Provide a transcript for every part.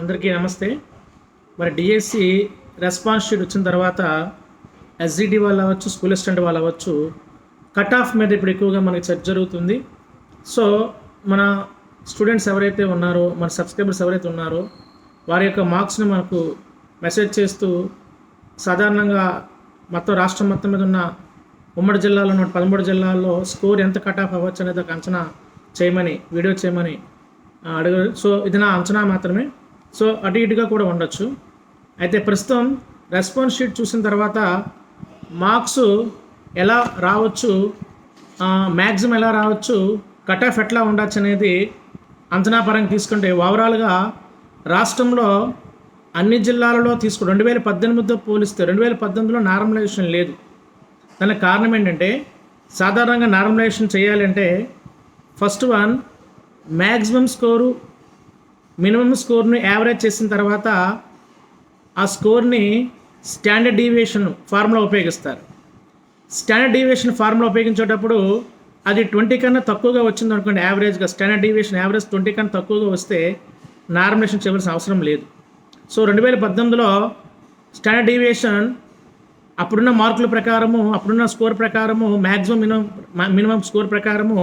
అందరికీ నమస్తే. మరి డిఎస్సి రెస్పాన్స్ షీట్ వచ్చిన తర్వాత ఎస్జిడి వాళ్ళు అవ్వచ్చు స్కూల్ అసిస్టెంట్ వాళ్ళు అవ్వచ్చు కట్ ఆఫ్ మీద ఇప్పుడు ఎక్కువగా మనకి చర్చ జరుగుతుంది. సో మన స్టూడెంట్స్ ఎవరైతే ఉన్నారో మన సబ్స్క్రైబర్స్ ఎవరైతే ఉన్నారో వారి యొక్క మార్క్స్ని మనకు మెసేజ్ చేస్తూ సాధారణంగా మొత్తం రాష్ట్రం మొత్తం మీద ఉన్న ఉమ్మడి జిల్లాలో ఉన్న పదమూడు జిల్లాల్లో స్కోర్ ఎంత కట్ ఆఫ్ అవ్వచ్చు అనేది ఒక అంచనా చేయమని వీడియో చేయమని అడుగు సో ఇది నా అంచనా మాత్రమే. సో అటు ఇటుగా కూడా ఉండొచ్చు. అయితే ప్రస్తుతం రెస్పాన్స్ షీట్ చూసిన తర్వాత మార్క్స్ ఎలా రావచ్చు మ్యాక్సిమం ఎలా రావచ్చు కట్ ఆఫ్ ఎట్లా ఉండొచ్చు అనేది అంచనా పరంగా తీసుకుంటే ఓవరాల్గా రాష్ట్రంలో అన్ని జిల్లాలలో తీసుకు రెండు వేల పద్దెనిమిదితో పోలిస్తే రెండు వేల పద్దెనిమిదిలో నార్మలైజేషన్ లేదు. దానికి కారణం ఏంటంటే సాధారణంగా నార్మలైజేషన్ చేయాలంటే first one maximum score minimum స్కోర్ని average చేసిన తర్వాత ఆ స్కోర్ని స్టాండర్డ్ డీవియేషన్ ఫార్ములా ఉపయోగిస్తారు. స్టాండర్డ్ డీవియేషన్ ఫార్ములా ఉపయోగించేటప్పుడు అది ట్వంటీ కన్నా తక్కువగా వచ్చింది అనుకోండి యావరేజ్గా స్టాండర్డ్ డీవియేషన్ యావరేజ్ ట్వంటీ కన్నా తక్కువగా వస్తే నార్మలేషన్ చేయవలసిన అవసరం లేదు. సో రెండు వేల పద్దెనిమిదిలో స్టాండర్డ్ డీవియేషన్ అప్పుడున్న మార్కుల ప్రకారము అప్పుడున్న స్కోర్ ప్రకారము మ్యాక్సిమం మినిమం మినిమం స్కోర్ ప్రకారము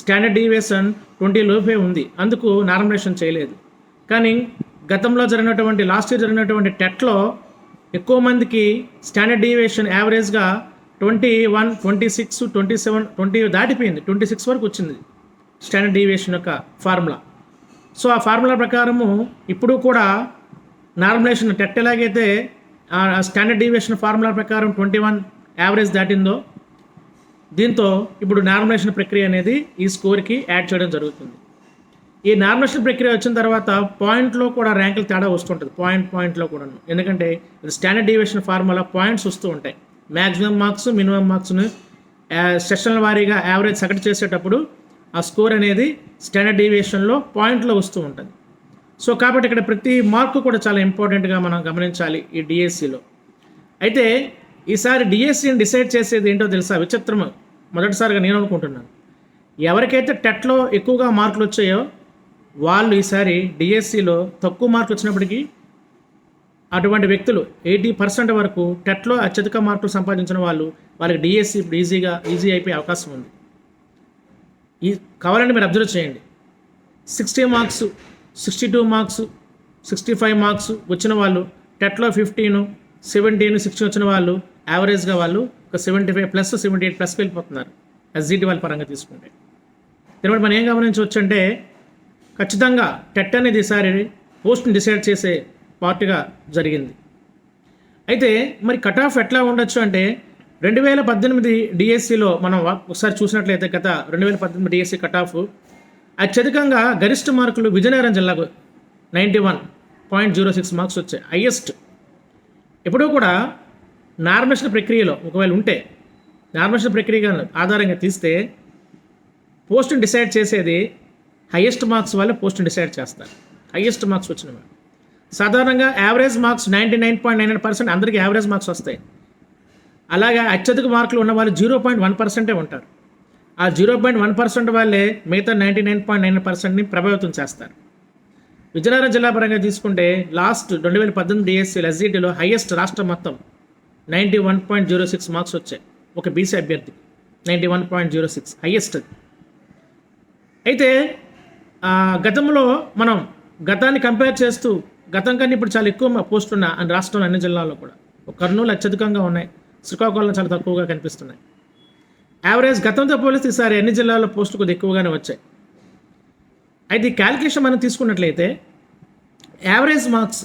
స్టాండర్డ్ డీవియేషన్ ట్వంటీ లోపే ఉంది. అందుకు నార్మలేషన్ చేయలేదు. కానీ గతంలో జరిగినటువంటి లాస్ట్ ఇయర్ జరిగినటువంటి టెట్లో ఎక్కువ మందికి స్టాండర్డ్ డీవియేషన్ యావరేజ్గా twenty one twenty six twenty seven twenty దాటిపోయింది. ట్వంటీ సిక్స్ వరకు వచ్చింది స్టాండర్డ్ డీవియేషన్ యొక్క ఫార్ములా సో ఆ ఫార్ములా ప్రకారము ఇప్పుడు కూడా నార్మలైజేషన్ టెట్ ఎలాగైతే స్టాండర్డ్ డీవియేషన్ ఫార్ములా ప్రకారం ట్వంటీ వన్ యావరేజ్ దాటిందో దీంతో ఇప్పుడు నార్మలైజేషన్ ప్రక్రియ అనేది ఈ స్కోర్కి యాడ్ చేయడం జరుగుతుంది. ఈ నామినేషన్ ప్రక్రియ వచ్చిన తర్వాత పాయింట్లో కూడా ర్యాంకులు తేడా వస్తుంటుంది. పాయింట్ పాయింట్లో కూడా ఎందుకంటే ఇది స్టాండర్డ్ డీవియేషన్ ఫార్ములా పాయింట్స్ వస్తూ ఉంటాయి. మ్యాక్సిమం మార్క్స్ మినిమం మార్క్స్ను సెషన్ల వారీగా యావరేజ్ సగటు చేసేటప్పుడు ఆ స్కోర్ అనేది స్టాండర్డ్ డీవియేషన్లో పాయింట్లో వస్తూ ఉంటుంది. సో కాబట్టి ఇక్కడ ప్రతి మార్కు కూడా చాలా ఇంపార్టెంట్గా మనం గమనించాలి ఈ డిఎస్సిలో అయితే ఈసారి డిఎస్సిని డిసైడ్ చేసేది ఏంటో తెలుసా? విచిత్రం మొదటిసారిగా నేను అనుకుంటున్నాను. ఎవరికైతే టెట్లో ఎక్కువగా మార్కులు వచ్చాయో వాళ్ళు ఈసారి డిఎస్సిలో తక్కువ మార్కులు వచ్చినప్పటికీ అటువంటి వ్యక్తులు ఎయిటీ పర్సెంట్ వరకు టెట్లో అత్యధిక మార్కులు సంపాదించిన వాళ్ళు వాళ్ళకి డిఎస్సి ఇప్పుడు ఈజీగా ఈజీ అయిపోయే అవకాశం ఉంది. ఈ కావాలంటే మీరు అబ్జర్వ్ చేయండి. Sixty marks sixty two marks sixty five marks వచ్చిన వాళ్ళు టెట్లో ఫిఫ్టీన్ సెవెంటీన్ సిక్స్టీ వచ్చిన వాళ్ళు యావరేజ్గా వాళ్ళు ఒక seventy five plus seventy eight ప్లస్కి వెళ్ళిపోతున్నారు. ఎస్జిటి వాళ్ళ పరంగా తీసుకుంటే. దీని మనం ఏం గమనించవచ్చు అంటే ఖచ్చితంగా టెట్ అనేది ఈసారి పోస్ట్ని డిసైడ్ చేసే పార్టీగా జరిగింది. అయితే మరి కట్ ఆఫ్ ఎట్లా ఉండొచ్చు అంటే రెండు వేల పద్దెనిమిది డిఎస్సిలో మనం ఒకసారి చూసినట్లయితే గత రెండు వేల పద్దెనిమిది డిఎస్సి కట్ ఆఫ్ అత్యధికంగా గరిష్ట మార్కులు విజయనగరం జిల్లాకు ninety one point zero six marks వచ్చాయి. హయ్యెస్ట్ ఎప్పుడూ కూడా నార్మేషన్ ప్రక్రియలో ఒకవేళ ఉంటే నార్మేషన్ ప్రక్రియ ఆధారంగా తీస్తే పోస్ట్ని డిసైడ్ చేసేది హయ్యెస్ట్ మార్క్స్ వాళ్ళే పోస్ట్ డిసైడ్ చేస్తారు. హయ్యెస్ట్ మార్క్స్ వచ్చిన వాళ్ళు సాధారణంగా average marks ninety nine point nine percent అందరికీ యావరేజ్ మార్క్స్ వస్తాయి. అలాగే అత్యధిక మార్కులు ఉన్న వాళ్ళు జీరో పాయింట్ వన్ పర్సెంటే ఉంటారు. ఆ జీరో పాయింట్ వన్ పర్సెంట్ వాళ్ళే మిగతా నైంటీ నైన్ పాయింట్ నైన్ పర్సెంట్ని ప్రభావితం చేస్తారు. విజయనగరం జిల్లా పరంగా తీసుకుంటే లాస్ట్ రెండు వేల పద్దెనిమిది డిఎస్సీలు ఎస్జిటిలో హైయెస్ట్ రాష్ట్రం మొత్తం ninety one point zero six marks వచ్చాయి. ఒక బీసీ అభ్యర్థి ninety one point zero six highest అయితే గతంలో మనం గతాన్ని కంపేర్ చేస్తూ గతం కన్నా ఇప్పుడు చాలా ఎక్కువ పోస్టులు ఉన్నాయి అని రాష్ట్రంలో అన్ని జిల్లాల్లో కూడా. ఒక కర్నూలు అత్యధికంగా ఉన్నాయి. శ్రీకాకుళం చాలా తక్కువగా కనిపిస్తున్నాయి. యావరేజ్ గతంతో పోలిస్తే ఈసారి అన్ని జిల్లాల్లో పోస్టులు కొద్దిగా ఎక్కువగానే వచ్చాయి. అయితే ఈ క్యాలిక్యులేషన్ మనం తీసుకున్నట్లయితే యావరేజ్ మార్క్స్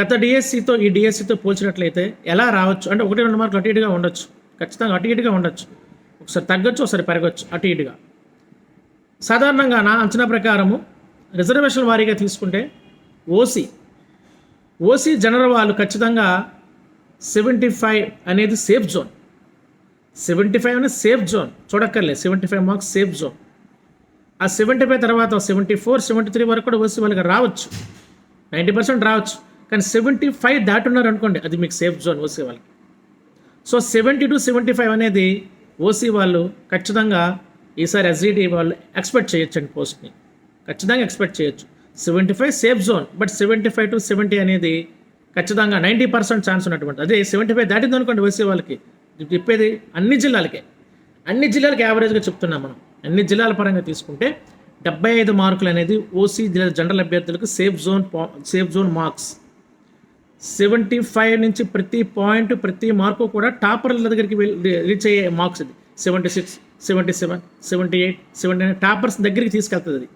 గత డిఎస్సితో ఈ డిఎస్సితో పోల్చినట్లయితే ఎలా రావచ్చు? అంటే ఒకటి రెండు మార్కులు అటు ఇటుగా ఉండొచ్చు. ఖచ్చితంగా అటు ఇటుగా ఉండొచ్చు. ఒకసారి తగ్గొచ్చు ఒకసారి పెరగచ్చు అటు ఇటుగా. సాధారణంగా నా అంచనా ప్రకారము రిజర్వేషన్ వారీగా తీసుకుంటే ఓసీ ఓసీ జనరల్ వాళ్ళు ఖచ్చితంగా సెవెంటీ ఫైవ్ అనేది సేఫ్ జోన్. సెవెంటీ ఫైవ్ అనేది సేఫ్ జోన్. చూడక్కర్లేదు. Seventy five marks safe zone. ఆ సెవెంటీ ఫైవ్ తర్వాత సెవెంటీ ఫోర్ సెవెంటీ త్రీ వరకు కూడా ఓసీ వాళ్ళకి రావచ్చు. నైంటీ పర్సెంట్ రావచ్చు. కానీ సెవెంటీ ఫైవ్ దాటున్నారు అనుకోండి అది మీకు సేఫ్ జోన్ ఓసీ వాళ్ళకి. So seventy to seventy five అనేది ఓసీ వాళ్ళు ఖచ్చితంగా ఈసారి ఎస్జీడీ వాళ్ళు ఎక్స్పెక్ట్ చేయొచ్చు అండి పోస్ట్ని. ఖచ్చితంగా ఎక్స్పెక్ట్ చేయొచ్చు. Seventy five safe zone but seventy five to seventy అనేది ఖచ్చితంగా నైంటీ పర్సెంట్ ఛాన్స్ ఉన్నటువంటి అదే సెవెంటీ ఫైవ్ దాటింది అనుకోండి వచ్చే వాళ్ళకి. చెప్పేది అన్ని జిల్లాలకే. అన్ని జిల్లాలకి యావరేజ్గా చెప్తున్నాం మనం. అన్ని జిల్లాల పరంగా తీసుకుంటే డెబ్బై ఐదు మార్కులు అనేది ఓసీ జిల్లా జనరల్ అభ్యర్థులకు safe zone safe zone marks seventy five నుంచి ప్రతి పాయింట్ ప్రతి మార్కు కూడా టాపర్ల దగ్గరికి వెళ్ళి రీచ్ అయ్యే మార్క్స్ ఇది. Seventy six seventy seven seventy eight seventy nine toppers దగ్గరికి తీసుకెళ్తుంది అది.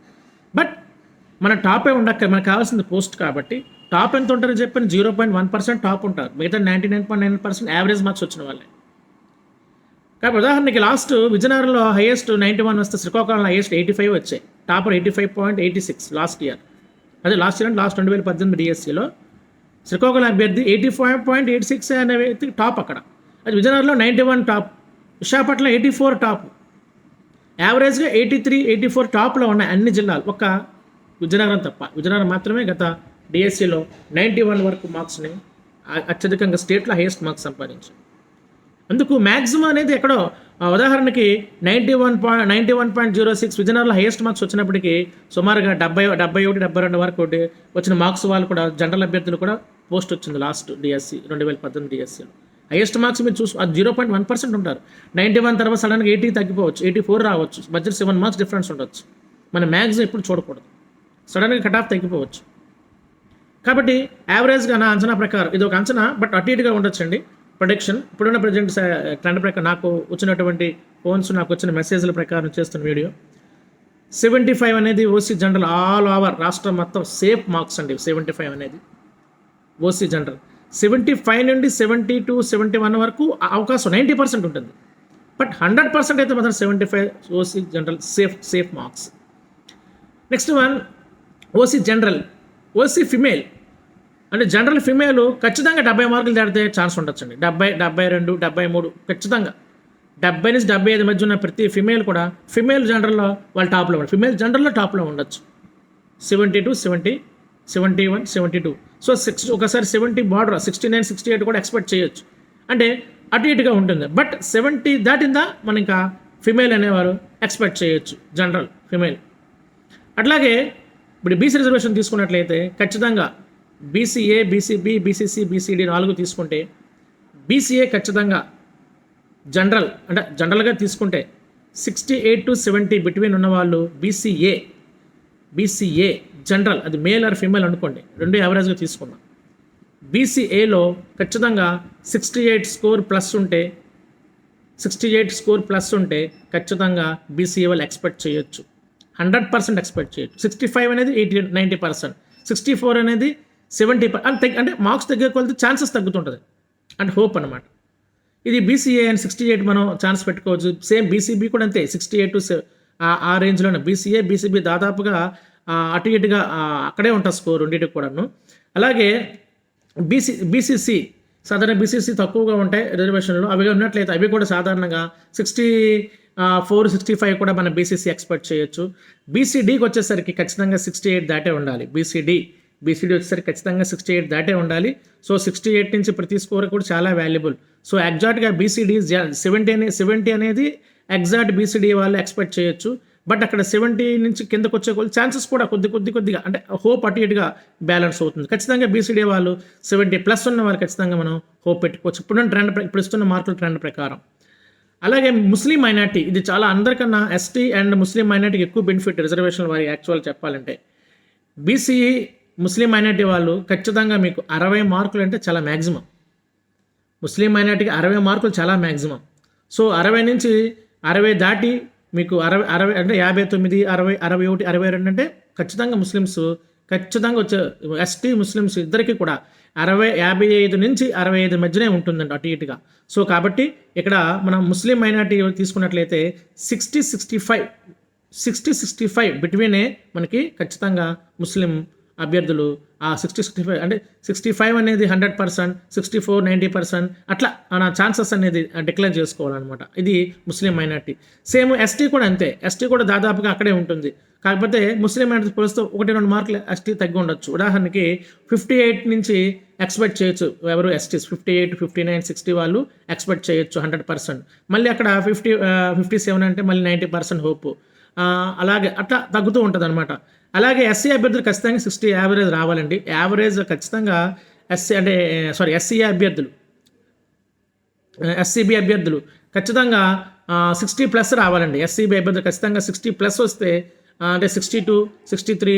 బట్ మన టాపే ఉండక్క మనకు కావాల్సింది పోస్ట్ కాబట్టి టాప్ ఎంత ఉంటారో చెప్పిన zero point one percent top ఉంటారు. మిగతా ninety nine point nine percent average marks వచ్చిన వాళ్ళే. కాబట్టి ఉదాహరణకి లాస్ట్ విజయనగరంలో హైయెస్ట్ నైంటీ వన్ వస్తే శ్రీకాకుళంలో హైయెస్ట్ ఎయిటీ ఫైవ్ వచ్చాయి. Topper eighty five point eighty six last year అదే లాస్ట్ ఇయర్ అంటే లాస్ట్ రెండు వేల పద్దెనిమిది డిఎస్సిలో శ్రీకాకుళం అభ్యర్థి eighty five point eight six అనే టాప్ అక్కడ. అది విజయనగరంలో ninety one top Visakhapatnam eighty four top యావరేజ్గా ఎయిటీ త్రీ ఎయిటీ ఫోర్ టాప్లో ఉన్న అన్ని జిల్లాలు. ఒక్క విజయనగరం తప్ప. విజయనగరం మాత్రమే గత డిఎస్సిలో నైంటీ వన్ వరకు మార్క్స్ని అత్యధికంగా స్టేట్లో హైయెస్ట్ మార్క్స్ సంపాదించారు అందుకు మ్యాక్సిమం అనేది ఎక్కడో ఉదాహరణకి ninety one point ninety one point zero six విజయనగరంలో హైయెస్ట్ మార్క్స్ వచ్చినప్పటికీ సుమారుగా డెబ్బై డెబ్బై ఒకటి డెబ్బై రెండు వరకు ఒకటి వచ్చిన మార్క్స్ వాళ్ళు కూడా జనరల్ అభ్యర్థులు కూడా పోస్ట్ వచ్చింది లాస్ట్ డిఎస్సి రెండు వేల పద్దెనిమిది డిఎస్సిలో హైయెస్ట్ మార్క్స్ మీరు చూసి అది జీరో పాయింట్ వన్ పర్సెంట్ ఉంటారు. నైంటీ వన్ తర్వాత సడన్గా ఎయిటీ తగ్గిపోవచ్చు ఎయిటీ ఫోర్ రావచ్చు మధ్య సెవెన్ మార్క్స్ డిఫరెన్స్ ఉండొచ్చు. మన మ్యాథ్స్ ఎప్పుడు చూడకూడదు. సడన్గా కట్ ఆఫ్ తగ్గిపోవచ్చు. కాబట్టి యావరేజ్గా నా అంచనా ప్రకారం ఇది ఒక అంచనా బట్ అటు ఇటుగా ఉండొచ్చండి. ప్రొడక్షన్ ఇప్పుడున్న ప్రజెంట్ ట్రెండ్ ప్రకారం నాకు వచ్చినటువంటి ఫోన్స్ నాకు వచ్చిన మెసేజ్ల ప్రకారం చేస్తున్న వీడియో సెవెంటీ ఫైవ్ అనేది ఓసీ జనరల్ ఆల్ ఓవర్ రాష్ట్రం మొత్తం సేఫ్ మార్క్స్ అండి సెవెంటీ ఫైవ్ అనేది ఓసీ జనరల్ సెవెంటీ ఫైవ్ నుండి సెవెంటీ టు సెవెంటీ వన్ వరకు అవకాశం నైంటీ పర్సెంట్ ఉంటుంది. బట్ హండ్రెడ్ పర్సెంట్ అయితే మాత్రం seventy five OC general safe safe marks. Next one OC general OC female. అంటే జనరల్ ఫిమేల్ ఖచ్చితంగా డెబ్బై మార్కులు దాటితే ఛాన్స్ ఉండొచ్చండి. డెబ్బై డెబ్బై రెండు డెబ్బై మూడు ఖచ్చితంగా. డెబ్బై నుంచి డెబ్బై ఐదు మధ్య ఉన్న ప్రతి ఫిమేల్ కూడా ఫిమేల్ జనరల్లో వాళ్ళు టాప్లో ఫిమేల్ జనరల్లో టాప్లో ఉండొచ్చు. Seventy two seventy seventy one seventy two so six ఒకసారి seventy border sixty nine sixty eight కూడా ఎక్స్పెక్ట్ చేయొచ్చు. అంటే అటు ఇటుగా ఉంటుంది. బట్ సెవెంటీ దాటిందా మనం ఇంకా ఫిమేల్ అనేవారు ఎక్స్పెక్ట్ చేయొచ్చు జనరల్ ఫిమేల్ అట్లాగే ఇప్పుడు బీసీ రిజర్వేషన్ తీసుకున్నట్లయితే ఖచ్చితంగా బీసీఏ బీసీబీ బీసీసీ బీసీడీ నాలుగు తీసుకుంటే బీసీఏ ఖచ్చితంగా జనరల్ అంటే జనరల్గా తీసుకుంటే sixty eight to seventy between ఉన్నవాళ్ళు బీసీఏ బీసీఏ జనరల్ అది మేల్ ఆర్ ఫీమేల్ అనుకోండి రెండు యావరేజ్గా తీసుకుందాం. బీసీఏలో ఖచ్చితంగా సిక్స్టీ ఎయిట్ స్కోర్ ప్లస్ ఉంటే సిక్స్టీ ఎయిట్ స్కోర్ ప్లస్ ఉంటే ఖచ్చితంగా బీసీఏ వాళ్ళు ఎక్స్పెక్ట్ చేయొచ్చు. హండ్రెడ్ పర్సెంట్ ఎక్స్పెక్ట్ చేయొచ్చు. సిక్స్టీ ఫైవ్ అనేది eighty ninety percent. Sixty four అనేది సెవెంటీ అంటే అంటే మార్క్స్ తగ్గే కొలితే ఛాన్సెస్ తగ్గుతుంటుంది. అంటే హోప్ అనమాట ఇది బీసీఏ అండ్ సిక్స్టీ ఎయిట్ మనం ఛాన్స్ పెట్టుకోవచ్చు. సేమ్ బీసీబీ కూడా అంతే. సిక్స్టీ ఎయిట్ టు ఆ రేంజ్లోనే బీసీఏ బీసీబీ దాదాపుగా అటు ఇటుగా అక్కడే ఉంటుంది స్కోర్ రెండింటికి కూడాను. అలాగే బీసీ బీసీసీ సాధారణ బీసీసీ తక్కువగా ఉంటాయి రిజర్వేషన్లు. అవి ఉన్నట్లయితే అవి కూడా సాధారణంగా సిక్స్టీ ఫోర్ సిక్స్టీ ఫైవ్ కూడా మన బీసీసీ ఎక్స్పెక్ట్ చేయొచ్చు. బీసీడీకి వచ్చేసరికి ఖచ్చితంగా సిక్స్టీ ఎయిట్ దాటే ఉండాలి. బీసీడీ బీసీడీ వచ్చేసరికి ఖచ్చితంగా సిక్స్టీ ఎయిట్ దాటే ఉండాలి. సో సిక్స్టీ ఎయిట్ నుంచి ప్రతి స్కోర్ కూడా చాలా వాల్యుబుల్. సో ఎగ్జాక్ట్గా బీసీడీ సెవెంటీ అనే సెవెంటీ అనేది ఎగ్జాక్ట్ బీసీడీ వాళ్ళు ఎక్స్పెక్ట్ చేయొచ్చు. బట్ అక్కడ సెవెంటీ నుంచి కిందకు వచ్చే కొద్ది ఛాన్సెస్ కూడా కొద్ది కొద్ది కొద్దిగా అంటే హోప్ అటు ఇటుగా బ్యాలెన్స్ అవుతుంది. ఖచ్చితంగా బీసీడీ వాళ్ళు సెవెంటీ ప్లస్ ఉన్న వాళ్ళు ఖచ్చితంగా మనం హోప్ పెట్టుకోవచ్చు. ఇప్పుడున్న ట్రెండ్ ప్ర- ఇప్పుడు ఇస్తున్న మార్కుల ట్రెండ్ ప్రకారం. అలాగే ముస్లిం మైనార్టీ ఇది చాలా అందరికన్నా ఎస్టీ అండ్ ముస్లిం మైనార్టీకి ఎక్కువ బెనిఫిట్ రిజర్వేషన్ వారి యాక్చువల్ చెప్పాలంటే. బీసీ ముస్లిం మైనార్టీ వాళ్ళు ఖచ్చితంగా మీకు అరవై మార్కులు అంటే చాలా మ్యాక్సిమం ముస్లిం మైనార్టీకి అరవై మార్కులు చాలా మ్యాక్సిమం సో అరవై నుంచి అరవై దాటి మీకు అరవై అరవై అంటే యాభై తొమ్మిది అరవై అరవై ఒకటి అరవై రెండు అంటే ఖచ్చితంగా ముస్లిమ్స్ ఖచ్చితంగా వచ్చే ఎస్టీ ముస్లిమ్స్ ఇద్దరికి కూడా అరవై యాభై ఐదు నుంచి అరవై ఐదు మధ్యనే ఉంటుందండి అటు ఇటుగా. సో కాబట్టి ఇక్కడ మనం ముస్లిం మైనార్టీ తీసుకున్నట్లయితే sixty sixty five sixty sixty five బిట్వీనే మనకి ఖచ్చితంగా ముస్లిం అభ్యర్థులు సిక్స్టీ సిక్స్టీ ఫైవ్ అంటే సిక్స్టీ ఫైవ్ అనేది hundred percent sixty four ninety percent అట్లా నా ఛాన్సెస్ అనేది డిక్లేర్ చేసుకోవాలన్నమాట. ఇది ముస్లిం మైనార్టీ సేమ్ ఎస్టీ కూడా అంతే. ఎస్టీ కూడా దాదాపుగా అక్కడే ఉంటుంది. కాకపోతే ముస్లిం మైనార్టీ పోలిస్తే ఒకటి రెండు మార్కులు ఎస్టీ తగ్గి ఉండొచ్చు. ఉదాహరణకి ఫిఫ్టీ ఎయిట్ నుంచి ఎక్స్పెక్ట్ చేయొచ్చు ఎవరు STs fifty eight fifty nine sixty వాళ్ళు ఎక్స్పెక్ట్ చేయొచ్చు హండ్రెడ్ పర్సెంట్ మళ్ళీ అక్కడ ఫిఫ్టీ ఫిఫ్టీ సెవెన్ అంటే మళ్ళీ నైంటీ పర్సెంట్ హోప్ అలాగే అట్లా తగ్గుతూ ఉంటుంది అనమాట అలాగే ఎస్సీ అభ్యర్థులు ఖచ్చితంగా సిక్స్టీ యావరేజ్ రావాలండి. యావరేజ్ ఖచ్చితంగా ఎస్సీ అంటే సారీ ఎస్సీ అభ్యర్థులు. ఎస్సీబీ అభ్యర్థులు ఖచ్చితంగా సిక్స్టీ ప్లస్ రావాలండి. ఎస్సీబీ అభ్యర్థులు ఖచ్చితంగా సిక్స్టీ ప్లస్ వస్తే అంటే sixty two sixty three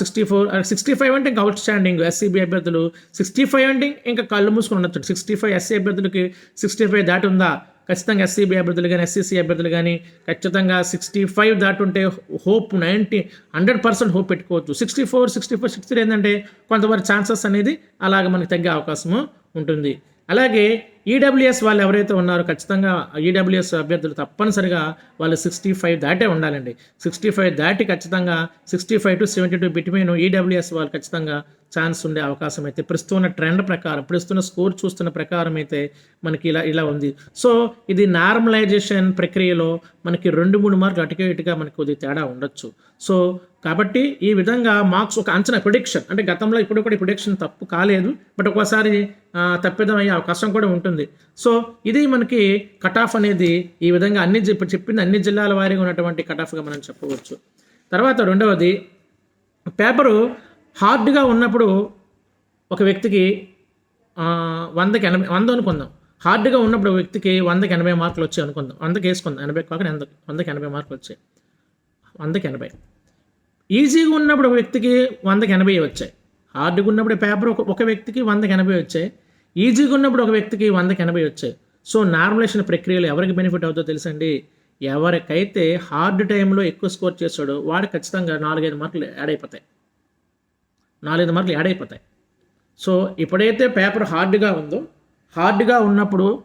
sixty four sixty five అంటే ఇంకా అవుట్ స్టాండింగ్ ఎస్సీబీ అభ్యర్థులు. సిక్స్టీ ఫైవ్ అంటే ఇంకా కళ్ళు మూసుకొని ఉండొచ్చు. సిక్స్టీ ఫైవ్ ఎస్సీ అభ్యర్థులకి సిక్స్టీ ఫైవ్ దాటి ఉందా? ఖచ్చితంగా ఎస్సీబీ అభ్యర్థులు కానీ ఎస్సీసీ అభ్యర్థులు కానీ ఖచ్చితంగా sixty five దాటుంటే hope ninety hundred percent hope పెట్టుకోవచ్చు. Sixty four sixty four sixty ఏంటంటే కొంతవరకు ఛాన్సెస్ అనేది అలాగ మనకి తగ్గే అవకాశము ఉంటుంది. అలాగే ఈడబ్ల్యూఎస్ వాళ్ళు ఎవరైతే ఉన్నారో ఖచ్చితంగా ఈడబ్ల్యూఎస్ అభ్యర్థులు తప్పనిసరిగా వాళ్ళు సిక్స్టీ ఫైవ్ దాటే ఉండాలండి. సిక్స్టీ ఫైవ్ దాటి ఖచ్చితంగా sixty five to seventy two between EWS వాళ్ళు ఖచ్చితంగా ఛాన్స్ ఉండే అవకాశం అయితే ప్రస్తున్న ట్రెండ్ ప్రకారం ప్రస్తున్న స్కోర్ చూస్తున్న ప్రకారం అయితే మనకి ఇలా ఇలా ఉంది. సో ఇది నార్మలైజేషన్ ప్రక్రియలో మనకి రెండు మూడు మార్కులు అటుకే ఇటుగా మనకి కొద్దిగా తేడా ఉండొచ్చు. సో కాబట్టి ఈ విధంగా మార్క్స్ ఒక అంచనా ప్రిడిక్షన్ అంటే గతంలో ఇప్పుడు కూడా ప్రిడిక్షన్ తప్పు కాలేదు. బట్ ఒక్కోసారి తప్పిదం అయ్యే అవకాశం కూడా ఉంటుంది. సో ఇది మనకి కటాఫ్ అనేది ఈ విధంగా అన్ని ఇప్పుడు చెప్పిన అన్ని జిల్లాల వారీగా ఉన్నటువంటి కటాఫ్గా మనం చెప్పవచ్చు. తర్వాత రెండవది పేపరు హార్డ్గా ఉన్నప్పుడు ఒక వ్యక్తికి వందకి ఎనభై వంద అనుకుందాం. హార్డ్గా ఉన్నప్పుడు వ్యక్తికి వందకి ఎనభై మార్కులు వచ్చాయి అనుకుందాం. వందకి వేసుకుందాం. ఎనభై కాక వంద వందకి ఎనభై మార్కులు వచ్చాయి. వందకి ఎనభై. ఈజీగా ఉన్నప్పుడు ఒక వ్యక్తికి వందకి ఎనభై వచ్చాయి. హార్డ్గా ఉన్నప్పుడు పేపర్ ఒక ఒక వ్యక్తికి వందకి ఎనభై వచ్చాయి. ఈజీగా ఉన్నప్పుడు ఒక వ్యక్తికి వందకి ఎనభై వచ్చాయి. సో నార్మలైజేషన్ ప్రక్రియలో ఎవరికి బెనిఫిట్ అవుతుందో తెలుసండి? ఎవరికైతే హార్డ్ టైంలో ఎక్కువ స్కోర్ చేస్తాడో వాడు ఖచ్చితంగా నాలుగైదు మార్కులు యాడ్ అయిపోతాయి. నాలుగైదు మార్కులు యాడ్ అయిపోతాయి. సో ఎప్పుడైతే పేపర్ హార్డ్గా ఉందో హార్డ్గా ఉన్నప్పుడు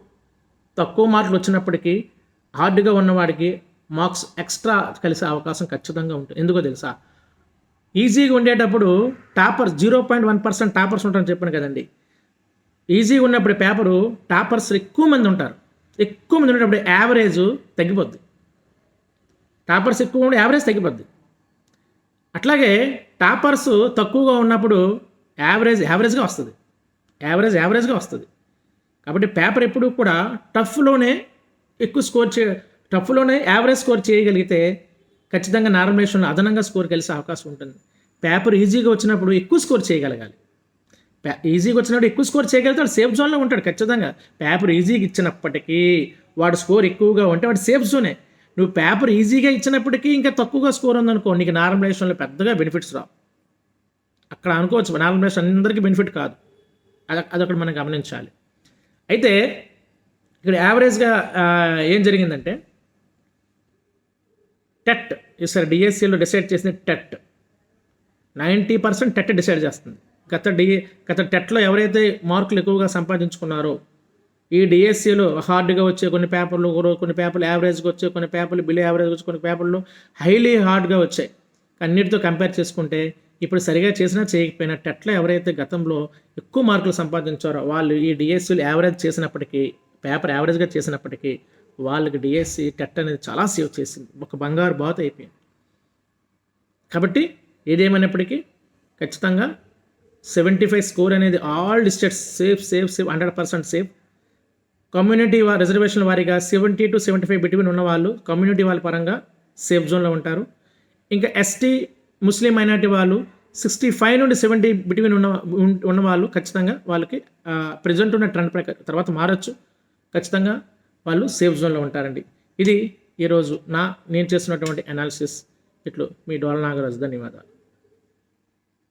తక్కువ మార్కులు వచ్చినప్పటికీ హార్డ్గా ఉన్నవాడికి మార్క్స్ ఎక్స్ట్రా కలిసే అవకాశం ఖచ్చితంగా ఉంటుంది. ఎందుకో తెలుసా? ఈజీగా ఉండేటప్పుడు toppers zero point one percent toppers ఉంటారని చెప్పాను కదండి. ఈజీగా ఉన్నప్పుడు పేపరు టాపర్స్ ఎక్కువ మంది ఉంటారు. ఎక్కువ మంది ఉండేటప్పుడు యావరేజ్ తగ్గిపోద్ది. టాపర్స్ ఎక్కువ ఉండి యావరేజ్ తగ్గిపోద్ది. అట్లాగే టాపర్స్ తక్కువగా ఉన్నప్పుడు యావరేజ్ యావరేజ్గా వస్తుంది. యావరేజ్ యావరేజ్గా వస్తుంది. కాబట్టి పేపర్ ఎప్పుడు కూడా టఫ్లోనే ఎక్కువ స్కోర్ చే టఫ్లోనే యావరేజ్ స్కోర్ చేయగలిగితే ఖచ్చితంగా నార్మలైజేషన్లో అదనంగా స్కోర్ కలిసే అవకాశం ఉంటుంది. పేపర్ ఈజీగా వచ్చినప్పుడు ఎక్కువ స్కోర్ చేయగలగాలి. ఈజీగా వచ్చినప్పుడు ఎక్కువ స్కోర్ చేయగలిగితే వాడు సేఫ్ జోన్లో ఉంటాడు ఖచ్చితంగా. పేపర్ ఈజీగా ఇచ్చినప్పటికీ వాడు స్కోర్ ఎక్కువగా ఉంటే వాడు సేఫ్ జోనే. నువ్వు పేపర్ ఈజీగా ఇచ్చినప్పటికీ ఇంకా తక్కువగా స్కోర్ ఉందనుకో నీకు నార్మలైజేషన్లో పెద్దగా బెనిఫిట్స్ రావు. అక్కడ అనుకోవచ్చు నార్మలైజేషన్ అందరికీ బెనిఫిట్ కాదు. అది అదొకటి మనం గమనించాలి. అయితే ఇక్కడ యావరేజ్గా ఏం జరిగిందంటే టెట్ ఈసారి డిఎస్సిలో డిసైడ్ చేసిన TET. Ninety percent TET decide చేస్తుంది. గత డి గత టెట్లో ఎవరైతే మార్కులు ఎక్కువగా సంపాదించుకున్నారో ఈ డిఎస్సిలో హార్డ్గా వచ్చే కొన్ని పేపర్లు కొన్ని పేపర్లు యావరేజ్గా వచ్చే కొన్ని పేపర్లు బిలో యావరేజ్ వచ్చే కొన్ని పేపర్లు హైలీ హార్డ్గా వచ్చాయి. అన్నిటితో కంపేర్ చేసుకుంటే ఇప్పుడు సరిగా చేసినా చేయకపోయినా టెట్లో ఎవరైతే గతంలో ఎక్కువ మార్కులు సంపాదించారో వాళ్ళు ఈ డిఎస్సీలు యావరేజ్ చేసినప్పటికీ పేపర్ యావరేజ్గా చేసినప్పటికీ వాళ్ళకి డిఎస్సి టెట్ అనేది చాలా సేవ్ చేసింది. ఒక బంగారు బాత అయిపోయింది. కాబట్టి ఏదేమైనప్పటికీ ఖచ్చితంగా సెవెంటీ ఫైవ్ స్కోర్ అనేది all districts safe safe safe hundred percent safe community reservation వారీగా seventy to seventy five between ఉన్న వాళ్ళు కమ్యూనిటీ వాళ్ళ పరంగా సేఫ్ జోన్లో ఉంటారు. ఇంకా ఎస్టీ ముస్లిం మైనార్టీ వాళ్ళు సిక్స్టీ ఫైవ్ నుండి సెవెంటీ బిట్వీన్ ఉన్న ఉన్న వాళ్ళు ఖచ్చితంగా వాళ్ళకి ప్రజెంట్ ఉన్న ట్రెండ్ ప్రకారం తర్వాత మారచ్చు. ఖచ్చితంగా వాళ్ళు సేఫ్ జోన్లో ఉంటారండి. ఇది ఈరోజు నా నేను చేస్తున్నటువంటి అనాలిసిస్ ఇట్లు మీ డోల నాగరాజు ధన్యవాదాలు.